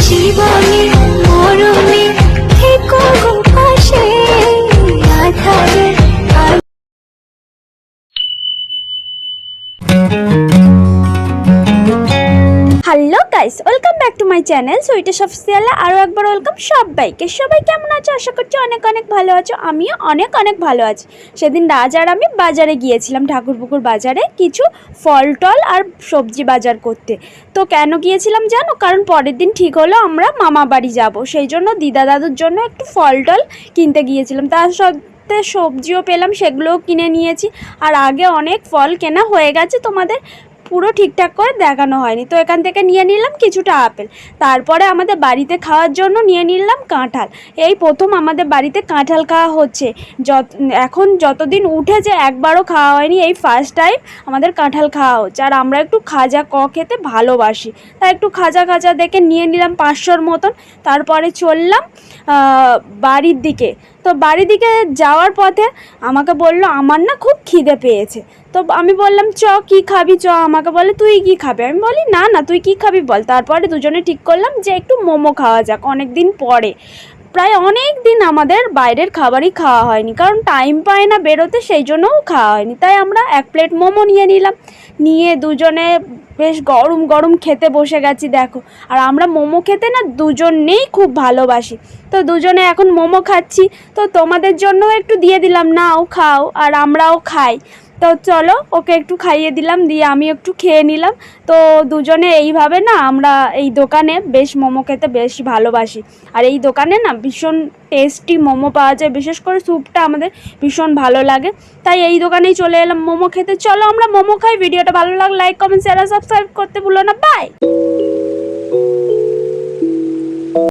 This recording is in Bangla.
জীবনে মরণে থেকো গো পাশে আধারে আর hello guys, welcome back to my channel. সুইটেশ অফিসিয়ালে আরও একবার ওয়েলকাম সবাইকে। সবাই কেমন আছো? আশা করছি অনেক অনেক ভালো আছো। আমিও অনেক অনেক ভালো আছি। সেদিন রাজ আর আমি বাজারে গিয়েছিলাম, ঠাকুরপুকুর বাজারে কিছু ফল টল আর সবজি বাজার করতে। তো কেন গিয়েছিলাম জানো? কারণ পরের দিন ঠিক হলো, আমরা মামা বাড়ি যাব। সেই জন্য দিদা দাদুর জন্য একটু ফল টল কিনতে গিয়েছিলাম। তার সাথে সবজিও পেলাম, সেগুলোও কিনে নিয়েছি। আর আগে অনেক ফল কেনা হয়ে গেছে তোমাদের পুরো ঠিকঠাক করে দেখানো হয়নি। তো এখান থেকে নিয়ে নিলাম কিছুটা আপেল। তারপরে আমাদের বাড়িতে খাওয়ার জন্য নিয়ে নিলাম কাঁঠাল। এই প্রথম আমাদের বাড়িতে কাঁঠাল খাওয়া হচ্ছে। যত, এখন যতদিন উঠেছে একবারও খাওয়া হয়নি, এই ফার্স্ট টাইম আমাদের কাঁঠাল খাওয়া হচ্ছে। আর আমরা একটু খাজা ক খেতে ভালোবাসি। তাই একটু খাজা খাজা দেখে নিয়ে নিলাম পাঁচশোর মতন। তারপরে চললাম বাড়ির দিকে। তো বাড়ির দিকে যাওয়ার পথে আমাকে বলল, আমার না খুব খিদে পেয়েছে। তো আমি বললাম, চ, কি খাবি? চ। আমাকে বলে, তুই কি খাবি? আমি বলি, না না, তুই কি খাবি বল। তারপরে দুজনে ঠিক করলাম যে, একটু মোমো খাওয়া যাক অনেক দিন পরে। প্রায় অনেক দিন আমাদের বাইরের খাবারই খাওয়া হয়নি, কারণ টাইম পায় না বেরোতে, সেই জন্যও খাওয়া হয়নি। তাই আমরা এক প্লেট মোমো নিয়ে নিলাম। নিয়ে দুজনে বেশ গরম গরম খেতে বসে গেছি, দেখো। আর আমরা মোমো খেতে না দুজনেই খুব ভালোবাসি। তো দুজনে এখন মোমো খাচ্ছি, তো তোমাদের জন্য একটু দিয়ে দিলাম। নাও, খাও, আর আমরাও খাই। তো চলো, ওকে একটু খাইয়ে দিলাম, দিয়ে আমি একটু খেয়ে নিলাম। তো দুজনে এইভাবে না, আমরা এই দোকানে বেশ মোমো খেতে বেশ ভালোবাসি। আর এই দোকানে না, ভীষণ টেস্টি মোমো পাওয়া যায়, বিশেষ করে স্যুপটা আমাদের ভীষণ ভালো লাগে। তাই এই দোকানেই চলে এলাম মোমো খেতে। চলো, আমরা মোমো খাই। ভিডিওটা ভালো লাগলে লাইক কমেন্ট শেয়ার সাবস্ক্রাইব করতে ভুলো না। বাই